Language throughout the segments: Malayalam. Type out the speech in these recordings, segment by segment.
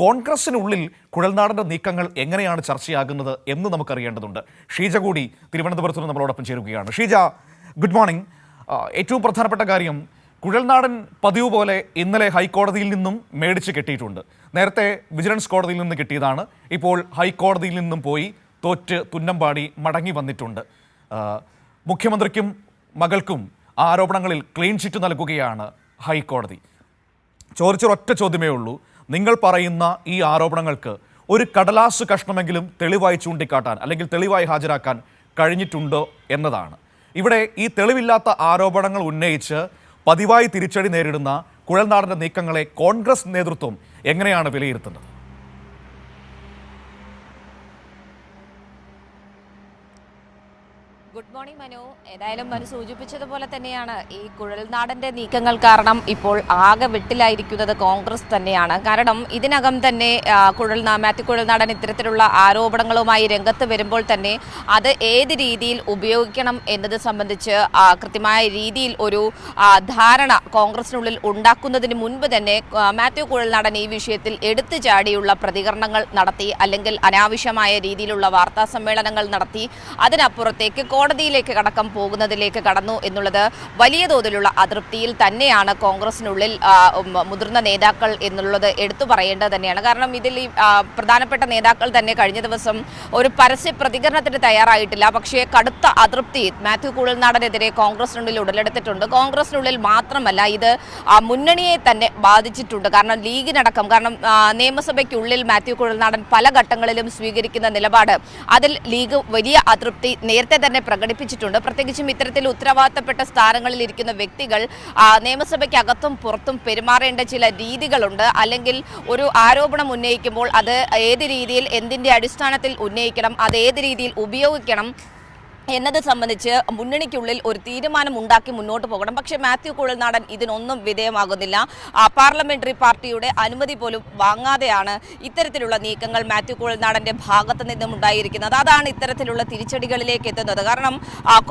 കോൺഗ്രസിനുള്ളിൽ കുഴൽനാടന്റെ നീക്കങ്ങൾ എങ്ങനെയാണ് ചർച്ചയാകുന്നത് എന്ന് നമുക്കറിയേണ്ടതുണ്ട്. ഷീജ കൂടി തിരുവനന്തപുരത്ത് നിന്ന് നമ്മളോടൊപ്പം ചേരുകയാണ്. ഷീജ ഗുഡ് മോർണിംഗ് ഏറ്റവും പ്രധാനപ്പെട്ട കാര്യം കുഴൽനാടൻ പതിവ് പോലെ ഇന്നലെ ഹൈക്കോടതിയിൽ നിന്നും മേടിച്ച് കിട്ടിയിട്ടുണ്ട്. നേരത്തെ വിജിലൻസ് കോടതിയിൽ നിന്ന് കിട്ടിയതാണ്. ഇപ്പോൾ ഹൈക്കോടതിയിൽ നിന്നും പോയി തോറ്റ് തുന്നമ്പാടി മടങ്ങി വന്നിട്ടുണ്ട്. മുഖ്യമന്ത്രിക്കും മകൾക്കും ആരോപണങ്ങളിൽ ക്ലീൻ ചിറ്റ് നൽകുകയാണ് ഹൈക്കോടതി. ചോദിച്ചൊരൊറ്റ ചോദ്യമേ ഉള്ളൂ. നിങ്ങൾ പറയുന്ന ഈ ആരോപണങ്ങൾക്ക് ഒരു കടലാസ് കഷ്ണമെങ്കിലും തെളിവായി ചൂണ്ടിക്കാട്ടാൻ അല്ലെങ്കിൽ തെളിവായി ഹാജരാക്കാൻ കഴിഞ്ഞിട്ടുണ്ടോ എന്നതാണ്. ഇവിടെ ഈ തെളിവില്ലാത്ത ആരോപണങ്ങൾ ഉന്നയിച്ച് പതിവായി തിരിച്ചടി നേരിടുന്ന കുഴൽനാടന്റെ നീക്കങ്ങളെ കോൺഗ്രസ് നേതൃത്വം എങ്ങനെയാണ് വിലയിരുത്തുന്നത്? Good morning Manu. ഏതായാലും മനു സൂചിപ്പിച്ചതുപോലെ തന്നെയാണ് ഈ കുഴൽനാടന്റെ നീക്കങ്ങൾ കാരണം ഇപ്പോൾ ആകെ വെട്ടിലായിരിക്കുന്നത് കോൺഗ്രസ് തന്നെയാണ്. കാരണം ഇതിനകം തന്നെ കുഴൽനാ മാത്യു കുഴൽനാടൻ ഇത്തരത്തിലുള്ള ആരോപണങ്ങളുമായി രംഗത്ത് വരുമ്പോൾ തന്നെ അത് ഏത് രീതിയിൽ ഉപയോഗിക്കണം എന്നത് സംബന്ധിച്ച് കൃത്യമായ രീതിയിൽ ഒരു ധാരണ കോൺഗ്രസിനുള്ളിൽ ഉണ്ടാക്കുന്നതിന് മുൻപ് തന്നെ മാത്യു കുഴൽനാടൻ ഈ വിഷയത്തിൽ എടുത്തു ചാടിയുള്ള പ്രതികരണങ്ങൾ നടത്തി അല്ലെങ്കിൽ അനാവശ്യമായ രീതിയിലുള്ള വാർത്താ സമ്മേളനങ്ങൾ നടത്തി അതിനപ്പുറത്തേക്ക് കോടതിയിലേക്ക് കടക്കം പോകുന്നതിലേക്ക് കടന്നു എന്നുള്ളത് വലിയ തോതിലുള്ള അതൃപ്തിയിൽ തന്നെയാണ് കോൺഗ്രസിനുള്ളിൽ മുതിർന്ന നേതാക്കൾ എന്നുള്ളത് എടുത്തു പറയേണ്ടത് തന്നെയാണ്. കാരണം ഇതിൽ ഈ, പ്രധാനപ്പെട്ട നേതാക്കൾ തന്നെ കഴിഞ്ഞ ദിവസം ഒരു പരസ്യ പ്രതികരണത്തിന് തയ്യാറായിട്ടില്ല. പക്ഷേ കടുത്ത അതൃപ്തി മാത്യു കുഴൽനാടനെതിരെ കോൺഗ്രസിനുള്ളിൽ ഉടലെടുത്തിട്ടുണ്ട്. കോൺഗ്രസിനുള്ളിൽ മാത്രമല്ല ഇത് മുന്നണിയെ തന്നെ ബാധിച്ചിട്ടുണ്ട്. കാരണം ലീഗിനടക്കം കാരണം നിയമസഭയ്ക്കുള്ളിൽ മാത്യു കുഴൽനാടൻ പല ഘട്ടങ്ങളിലും സ്വീകരിക്കുന്ന നിലപാട് അതിൽ ലീഗ് വലിയ അതൃപ്തി നേരത്തെ തന്നെ പ്രകടിപ്പിച്ചിട്ടുണ്ട്. പ്രത്യേകിച്ചും ഇത്തരത്തിൽ ഉത്തരവാദിത്തപ്പെട്ട സ്ഥാനങ്ങളിൽ ഇരിക്കുന്ന വ്യക്തികൾ നിയമസഭയ്ക്കകത്തും പുറത്തും പെരുമാറേണ്ട ചില രീതികളുണ്ട്. അല്ലെങ്കിൽ ഒരു ആരോപണം ഉന്നയിക്കുമ്പോൾ അത് ഏത് രീതിയിൽ എന്തിന്റെ അടിസ്ഥാനത്തിൽ ഉന്നയിക്കണം അത് ഏത് രീതിയിൽ ഉപയോഗിക്കണം എന്നത് സംബന്ധിച്ച് മുന്നണിക്കുള്ളിൽ ഒരു തീരുമാനം ഉണ്ടാക്കി മുന്നോട്ട് പോകണം. പക്ഷേ മാത്യു കുഴൽനാടൻ ഇതിനൊന്നും വിധേയമാകുന്നില്ല. പാർലമെന്ററി പാർട്ടിയുടെ അനുമതി പോലും വാങ്ങാതെയാണ് ഇത്തരത്തിലുള്ള നീക്കങ്ങൾ മാത്യു കുഴൽനാടന്റെ ഭാഗത്ത് നിന്നും ഉണ്ടായിരിക്കുന്നത്. അതാണ് ഇത്തരത്തിലുള്ള തിരിച്ചടികളിലേക്ക് എത്തുന്നത്. കാരണം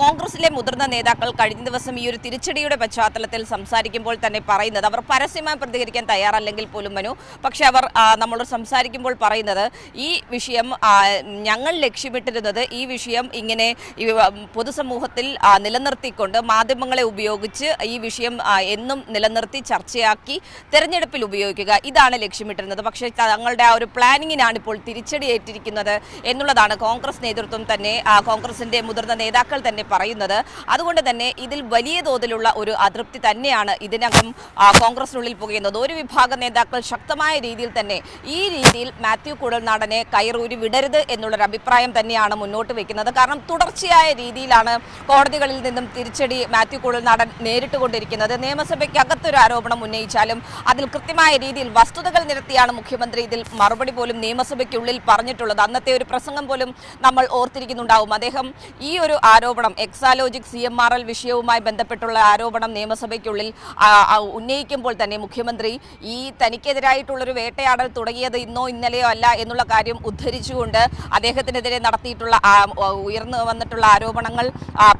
കോൺഗ്രസിലെ മുതിർന്ന നേതാക്കൾ കഴിഞ്ഞ ദിവസം ഈ ഒരു തിരിച്ചടിയുടെ പശ്ചാത്തലത്തിൽ സംസാരിക്കുമ്പോൾ തന്നെ പറയുന്നത് അവർ പരസ്യമായി പ്രതികരിക്കാൻ തയ്യാറല്ലെങ്കിൽ പോലും മനു. പക്ഷേ അവർ നമ്മളോട് സംസാരിക്കുമ്പോൾ പറയുന്നത് ഈ വിഷയം ഞങ്ങൾ ലക്ഷ്യമിട്ടിരുന്നത് ഈ വിഷയം ഇങ്ങനെ ഈ, പൊതുസമൂഹത്തിൽ നിലനിർത്തിക്കൊണ്ട് മാധ്യമങ്ങളെ ഉപയോഗിച്ച് ഈ വിഷയം എന്നും നിലനിർത്തി ചർച്ചയാക്കി തെരഞ്ഞെടുപ്പിൽ ഉപയോഗിക്കുക. ഇതാണ് ലക്ഷ്യമിട്ടിരുന്നത്. പക്ഷേ തങ്ങളുടെ ആ ഒരു പ്ലാനിങ്ങിനാണ് ഇപ്പോൾ തിരിച്ചടി ഏറ്റിരിക്കുന്നത് എന്നുള്ളതാണ് കോൺഗ്രസ് നേതൃത്വം തന്നെ കോൺഗ്രസിന്റെ മുതിർന്ന നേതാക്കൾ തന്നെ പറയുന്നത്. അതുകൊണ്ട് തന്നെ ഇതിൽ വലിയ തോതിലുള്ള ഒരു അതൃപ്തി തന്നെയാണ് ഇതിനകം കോൺഗ്രസിനുള്ളിൽ പുകയുന്നത്. ഒരു വിഭാഗം നേതാക്കൾ ശക്തമായ രീതിയിൽ തന്നെ ഈ രീതിയിൽ മാത്യു കുഴൽനാടനെ കയറൂരി വിടരുത് എന്നുള്ളൊരു അഭിപ്രായം തന്നെയാണ് മുന്നോട്ട് വയ്ക്കുന്നത് കാരണം തുടർച്ചയായ രീതിയിലാണ് കോടതികളിൽ നിന്നും തിരിച്ചടി മാത്യു കുഴൽനാടൻ നേരിട്ടുകൊണ്ടിരിക്കുന്നത്. നിയമസഭയ്ക്കകത്തൊരു ആരോപണം ഉന്നയിച്ചാലും അതിൽ കൃത്യമായ രീതിയിൽ വസ്തുതകൾ നിരത്തിയാണ് മുഖ്യമന്ത്രി ഇതിൽ മറുപടി പോലും നിയമസഭയ്ക്കുള്ളിൽ പറഞ്ഞിട്ടുള്ളത്. അന്നത്തെ ഒരു പ്രസംഗം പോലും നമ്മൾ ഓർത്തിരിക്കുന്നുണ്ടാവും. അദ്ദേഹം ഈ ഒരു ആരോപണം Exalogic C M R L വിഷയവുമായി ബന്ധപ്പെട്ടുള്ള ആരോപണം നിയമസഭയ്ക്കുള്ളിൽ ഉന്നയിക്കുമ്പോൾ തന്നെ മുഖ്യമന്ത്രി ഈ തനിക്കെതിരായിട്ടുള്ളൊരു വേട്ടയാടൽ തുടങ്ങിയത് ഇന്നോ ഇന്നലെയോ അല്ല എന്നുള്ള കാര്യം ഉദ്ധരിച്ചുകൊണ്ട് അദ്ദേഹത്തിനെതിരെ നടത്തിയിട്ടുള്ള ഉയർന്നു വന്നിട്ടുള്ള ആരോപണങ്ങൾ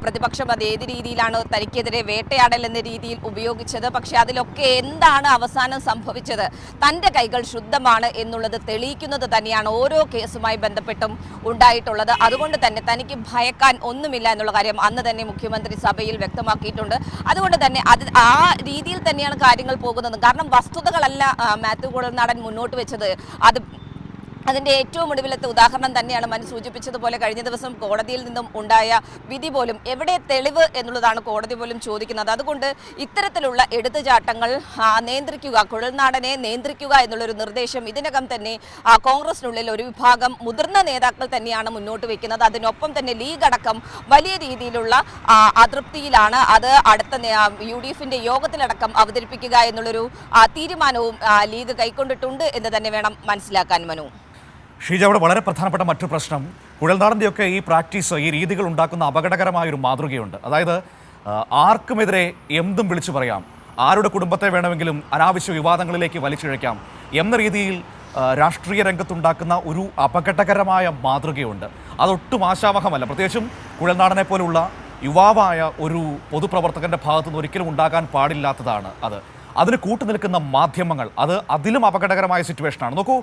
പ്രതിപക്ഷം അത് ഏത് രീതിയിലാണ് തനിക്കെതിരെ വേട്ടയാടൽ എന്ന രീതിയിൽ ഉപയോഗിച്ചത്? പക്ഷേ അതിലൊക്കെ എന്താണ് അവസാനം സംഭവിച്ചത്? തന്റെ കൈകൾ ശുദ്ധമാണ് എന്നുള്ളത് തെളിയിക്കുന്നത് തന്നെയാണ് ഓരോ കേസുമായി ബന്ധപ്പെട്ടും ഉണ്ടായിട്ടുള്ളത്. അതുകൊണ്ട് തന്നെ തനിക്ക് ഭയക്കാൻ ഒന്നുമില്ല എന്നുള്ള കാര്യം അന്ന് തന്നെ മുഖ്യമന്ത്രി സഭയിൽ വ്യക്തമാക്കിയിട്ടുണ്ട്. അതുകൊണ്ട് തന്നെ അത് ആ രീതിയിൽ തന്നെയാണ് കാര്യങ്ങൾ പോകുന്നത്. കാരണം വസ്തുതകളല്ല മാത്യു മാത്യു കുഴൽനാടൻ മുന്നോട്ട് വെച്ചത്. അത് അതിന്റെ ഏറ്റവും ഒടുവിലത്തെ ഉദാഹരണം തന്നെയാണ് മനു സൂചിപ്പിച്ചതുപോലെ കഴിഞ്ഞ ദിവസം കോടതിയിൽ നിന്നും ഉണ്ടായ വിധി പോലും എവിടെ തെളിവ് എന്നുള്ളതാണ് കോടതി പോലും ചോദിക്കുന്നത്. അതുകൊണ്ട് ഇത്തരത്തിലുള്ള എടുത്തുചാട്ടങ്ങൾ നിയന്ത്രിക്കുക കുഴൽനാടനെ നിയന്ത്രിക്കുക എന്നുള്ളൊരു നിർദ്ദേശം ഇതിനകം തന്നെ കോൺഗ്രസിനുള്ളിൽ ഒരു വിഭാഗം മുതിർന്ന നേതാക്കൾ തന്നെയാണ് മുന്നോട്ട് വയ്ക്കുന്നത് അതിനൊപ്പം തന്നെ ലീഗ് അടക്കം വലിയ രീതിയിലുള്ള അതൃപ്തിയിലാണ് അത് അടുത്ത യു ഡി എഫിന്റെ യോഗത്തിലടക്കം അവതരിപ്പിക്കുക എന്നുള്ളൊരു തീരുമാനവും ലീഗ് കൈക്കൊണ്ടിട്ടുണ്ട് എന്ന് തന്നെ വേണം മനസ്സിലാക്കാൻ മനു. ഷീജ അവിടെ വളരെ പ്രധാനപ്പെട്ട മറ്റൊരു പ്രശ്നം. കുഴൽനാടന്റെയൊക്കെ ഈ പ്രാക്ടീസ് ഈ രീതികൾ ഉണ്ടാക്കുന്ന അപകടകരമായ ഒരു മാതൃകയുണ്ട്. അതായത് ആർക്കുമെതിരെ എന്തും വിളിച്ചു പറയാം. ആരുടെ കുടുംബത്തെ വേണമെങ്കിലും അനാവശ്യ വിവാദങ്ങളിലേക്ക് വലിച്ചിഴയ്ക്കാം എന്ന രീതിയിൽ രാഷ്ട്രീയ രംഗത്തുണ്ടാക്കുന്ന ഒരു അപകടകരമായ മാതൃകയുണ്ട്. അതൊട്ടും ആശാവഹമല്ല. പ്രത്യേകിച്ചും കുഴൽനാടനെ പോലുള്ള യുവാവായ ഒരു പൊതുപ്രവർത്തകന്റെ ഭാഗത്തുനിന്ന് ഒരിക്കലും ഉണ്ടാകാൻ പാടില്ലാത്തതാണ് അത്. അതിന് കൂട്ടുനിൽക്കുന്ന മാധ്യമങ്ങൾ. അത് അതിലും അപകടകരമായ സിറ്റുവേഷനാണ് നോക്കൂ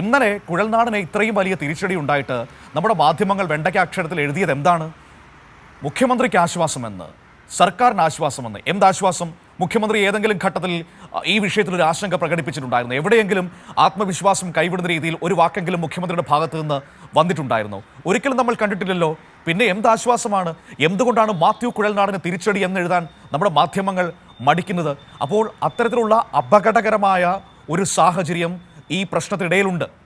ഇന്നലെ കുഴൽനാടിന് ഇത്രയും വലിയ തിരിച്ചടി ഉണ്ടായിട്ട് നമ്മുടെ മാധ്യമങ്ങൾ വെണ്ടയ്ക്ക അക്ഷരത്തിൽ എഴുതിയത് എന്താണ്? മുഖ്യമന്ത്രിക്ക് ആശ്വാസമെന്ന് സർക്കാരിന് ആശ്വാസമെന്ന്. എന്താശ്വാസം മുഖ്യമന്ത്രി ഏതെങ്കിലും ഘട്ടത്തിൽ ഈ വിഷയത്തിൽ ഒരു ആശങ്ക പ്രകടിപ്പിച്ചിട്ടുണ്ടായിരുന്നു. എവിടെയെങ്കിലും ആത്മവിശ്വാസം കൈവിടുന്ന രീതിയിൽ ഒരു വാക്കെങ്കിലും മുഖ്യമന്ത്രിയുടെ ഭാഗത്ത് നിന്ന് വന്നിട്ടുണ്ടായിരുന്നു. ഒരിക്കലും നമ്മൾ കണ്ടിട്ടില്ലല്ലോ. പിന്നെ എന്താശ്വാസമാണ് എന്തുകൊണ്ടാണ് മാത്യു കുഴൽനാടിന് തിരിച്ചടി എന്ന് എഴുതാൻ നമ്മുടെ മാധ്യമങ്ങൾ മടിക്കുന്നത്? അപ്പോൾ അത്തരത്തിലുള്ള അപകടകരമായ ഒരു സാഹചര്യം ഈ പ്രശ്നത്തിനിടയിലുണ്ട്.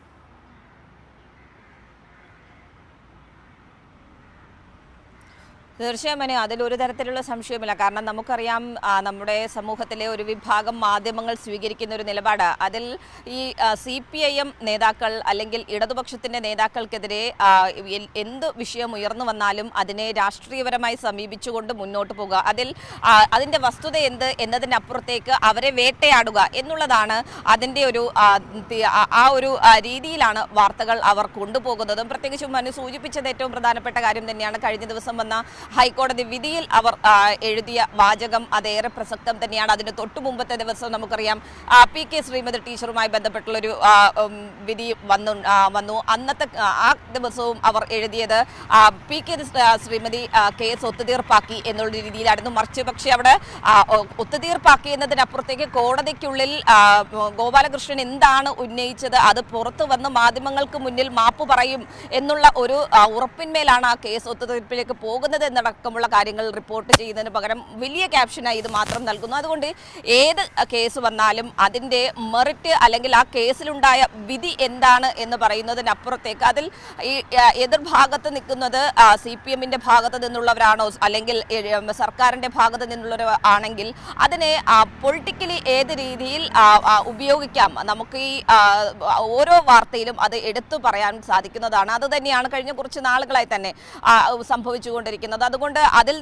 തീർച്ചയായും മനു അതിലൊരു തരത്തിലുള്ള സംശയമില്ല കാരണം നമുക്കറിയാം നമ്മുടെ സമൂഹത്തിലെ ഒരു വിഭാഗം മാധ്യമങ്ങൾ സ്വീകരിക്കുന്ന ഒരു നിലപാട്. അതിൽ ഈ സി പി ഐ എം നേതാക്കൾ അല്ലെങ്കിൽ ഇടതുപക്ഷത്തിന്റെ നേതാക്കൾക്കെതിരെ എന്ത് വിഷയം ഉയർന്നു വന്നാലും അതിനെ രാഷ്ട്രീയപരമായി സമീപിച്ചുകൊണ്ട് മുന്നോട്ട് പോകുക അതിൽ അതിന്റെ വസ്തുത എന്ത് എന്നതിനപ്പുറത്തേക്ക് അവരെ വേട്ടയാടുക എന്നുള്ളതാണ് അതിന്റെ ഒരു ആ ഒരു രീതിയിലാണ് വാർത്തകൾ അവർ കൊണ്ടുപോകുന്നതും. പ്രത്യേകിച്ചും മനു സൂചിപ്പിച്ചത് ഏറ്റവും പ്രധാനപ്പെട്ട കാര്യം തന്നെയാണ്. കഴിഞ്ഞ ദിവസം വന്ന ഹൈക്കോടതി വിധിയിൽ അവർ എഴുതിയ വാചകം അതേറെ പ്രസക്തം തന്നെയാണ്. അതിന് തൊട്ടു മുമ്പത്തെ ദിവസം നമുക്കറിയാം പി കെ ശ്രീമതി ടീച്ചറുമായി ബന്ധപ്പെട്ടുള്ളൊരു വിധി വന്നു വന്നു. അന്നത്തെ ആ, ദിവസവും അവർ എഴുതിയത് പി കെ ശ്രീമതി കേസ് ഒത്തുതീർപ്പാക്കി എന്നുള്ള രീതിയിലായിരുന്നു. മറിച്ച് പക്ഷേ അവിടെ ഒത്തുതീർപ്പാക്കി എന്നതിനപ്പുറത്തേക്ക് കോടതിക്കുള്ളിൽ ഗോപാലകൃഷ്ണൻ എന്താണ് ഉന്നയിച്ചത് അത് പുറത്തു വന്ന് മാധ്യമങ്ങൾക്ക് മുന്നിൽ മാപ്പ് പറയും എന്നുള്ള ഒരു ഉറപ്പിന്മേലാണ് ആ കേസ് ഒത്തുതീർപ്പിലേക്ക് പോകുന്നത് എന്നടക്കമുള്ള കാര്യങ്ങൾ റിപ്പോർട്ട് ചെയ്യുന്നതിന് പകരം വലിയ ക്യാപ്ഷനായി ഇത് മാത്രം നൽകുന്നു. അതുകൊണ്ട് ഏത് കേസ് വന്നാലും അതിന്റെ മെറിറ്റ് അല്ലെങ്കിൽ ആ കേസിലുണ്ടായ വിധി എന്താണ് എന്ന് പറയുന്നതിനപ്പുറത്തേക്ക് അതിൽ ഈ എതിർഭാഗത്ത് നിൽക്കുന്നത് സി പി എമ്മിന്റെ ഭാഗത്ത് നിന്നുള്ളവരാണോ അല്ലെങ്കിൽ സർക്കാരിന്റെ ഭാഗത്ത് നിന്നുള്ളവർ ആണെങ്കിൽ അതിനെ പൊളിറ്റിക്കലി ഏത് രീതിയിൽ ഉപയോഗിക്കാം? നമുക്ക് ഈ ഓരോ വാർത്തയിലും അത് എടുത്തു പറയാൻ സാധിക്കുന്നതാണ്. അത് തന്നെയാണ് കഴിഞ്ഞ കുറച്ച് നാളുകളായി തന്നെ സംഭവിച്ചുകൊണ്ടിരിക്കുന്നത്. അതുകൊണ്ട് അതിൽ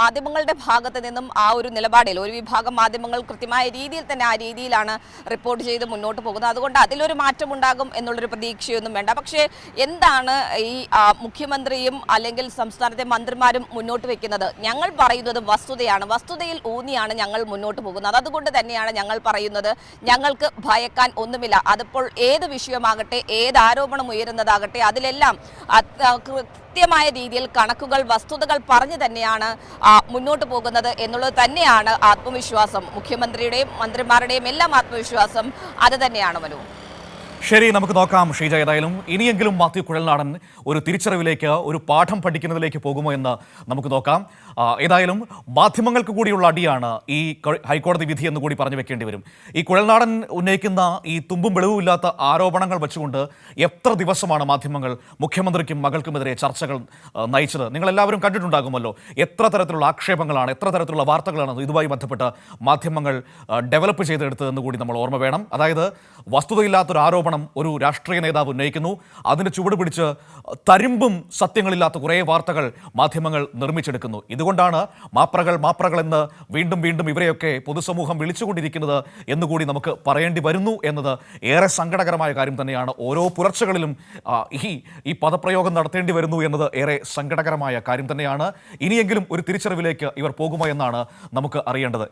മാധ്യമങ്ങളുടെ ഭാഗത്ത് നിന്നും ആ ഒരു നിലപാടിൽ ഒരു വിഭാഗം മാധ്യമങ്ങൾ കൃത്യമായ രീതിയിൽ തന്നെ ആ രീതിയിലാണ് റിപ്പോർട്ട് ചെയ്ത് മുന്നോട്ട് പോകുന്നത്. അതുകൊണ്ട് അതിലൊരു മാറ്റം ഉണ്ടാകും എന്നുള്ളൊരു പ്രതീക്ഷയൊന്നും വേണ്ട. പക്ഷേ എന്താണ് ഈ മുഖ്യമന്ത്രിയും അല്ലെങ്കിൽ സംസ്ഥാനത്തെ മന്ത്രിമാരും മുന്നോട്ട് വെക്കുന്നത്? ഞങ്ങൾ പറയുന്നത് വസ്തുതയാണ്. വസ്തുതയിൽ ഊന്നിയാണ് ഞങ്ങൾ മുന്നോട്ട് പോകുന്നത്. അതുകൊണ്ട് തന്നെയാണ് ഞങ്ങൾ പറയുന്നത് ഞങ്ങൾക്ക് ഭയക്കാൻ ഒന്നുമില്ല. അതിപ്പോൾ ഏത് വിഷയമാകട്ടെ ഏത് ആരോപണം ഉയരുന്നതാകട്ടെ അതിലെല്ലാം കൃത്യമായ രീതിയിൽ കണക്കുകൾ വസ്തുതകൾ പറഞ്ഞു തന്നെയാണ് മുന്നോട്ട് പോകുന്നത് എന്നുള്ളത് തന്നെയാണ് ആത്മവിശ്വാസം. മുഖ്യമന്ത്രിയുടെയും മന്ത്രിമാരുടെയും എല്ലാം ആത്മവിശ്വാസം അത് തന്നെയാണ് മനു. ശരി നമുക്ക് നോക്കാം ഷീജ ഏതായാലും. ഇനിയെങ്കിലും മാത്യു കുഴൽനാടൻ ഒരു തിരിച്ചറിവിലേക്ക് ഒരു പാഠം പഠിക്കുന്നതിലേക്ക് പോകുമോ എന്ന് നമുക്ക് നോക്കാം. ഏതായാലും മാധ്യമങ്ങൾക്ക് കൂടിയുള്ള അടിയാണ് ഈ ഹൈക്കോടതി വിധി എന്ന് കൂടി പറഞ്ഞു വെക്കേണ്ടി വരും. ഈ കുഴൽനാടൻ ഉന്നയിക്കുന്ന ഈ തുമ്പും വെളിവുമില്ലാത്ത ആരോപണങ്ങൾ വെച്ചുകൊണ്ട് എത്ര ദിവസമാണ് മാധ്യമങ്ങൾ മുഖ്യമന്ത്രിക്കും മകൾക്കുമെതിരെ ചർച്ചകൾ നയിച്ചത്? നിങ്ങളെല്ലാവരും കണ്ടിട്ടുണ്ടാകുമല്ലോ. എത്ര തരത്തിലുള്ള ആക്ഷേപങ്ങളാണ് എത്ര തരത്തിലുള്ള വാർത്തകളാണ് ഇതുമായി ബന്ധപ്പെട്ട് മാധ്യമങ്ങൾ ഡെവലപ്പ് ചെയ്തെടുത്തതെന്ന് കൂടി നമ്മൾ ഓർമ്മ വേണം. അതായത് വസ്തുതയില്ലാത്തൊരു ആരോപണം ഒരു രാഷ്ട്രീയ നേതാവ് ഉന്നയിക്കുന്നു. അതിന് ചുവട് പിടിച്ച് തരിമ്പും സത്യങ്ങളില്ലാത്ത കുറേ വാർത്തകൾ മാധ്യമങ്ങൾ നിർമ്മിച്ചെടുക്കുന്നു. ഇതുകൊണ്ടാണ് മാപ്രകൾ മാപ്രകൾ എന്ന് വീണ്ടും വീണ്ടും ഇവരെയൊക്കെ പൊതുസമൂഹം വിളിച്ചുകൊണ്ടിരിക്കുന്നത് എന്നുകൂടി നമുക്ക് പറയേണ്ടി വരുന്നു എന്നത് ഏറെ സങ്കടകരമായ കാര്യം തന്നെയാണ്. ഓരോ പുലർച്ചകളിലും ഈ ഈ പദപ്രയോഗം നടത്തേണ്ടി വരുന്നു എന്നത് ഏറെ സങ്കടകരമായ കാര്യം തന്നെയാണ്. ഇനിയെങ്കിലും ഒരു തിരിച്ചറിവിലേക്ക് ഇവർ പോകുമോ എന്നാണ് നമുക്ക് അറിയേണ്ടത്.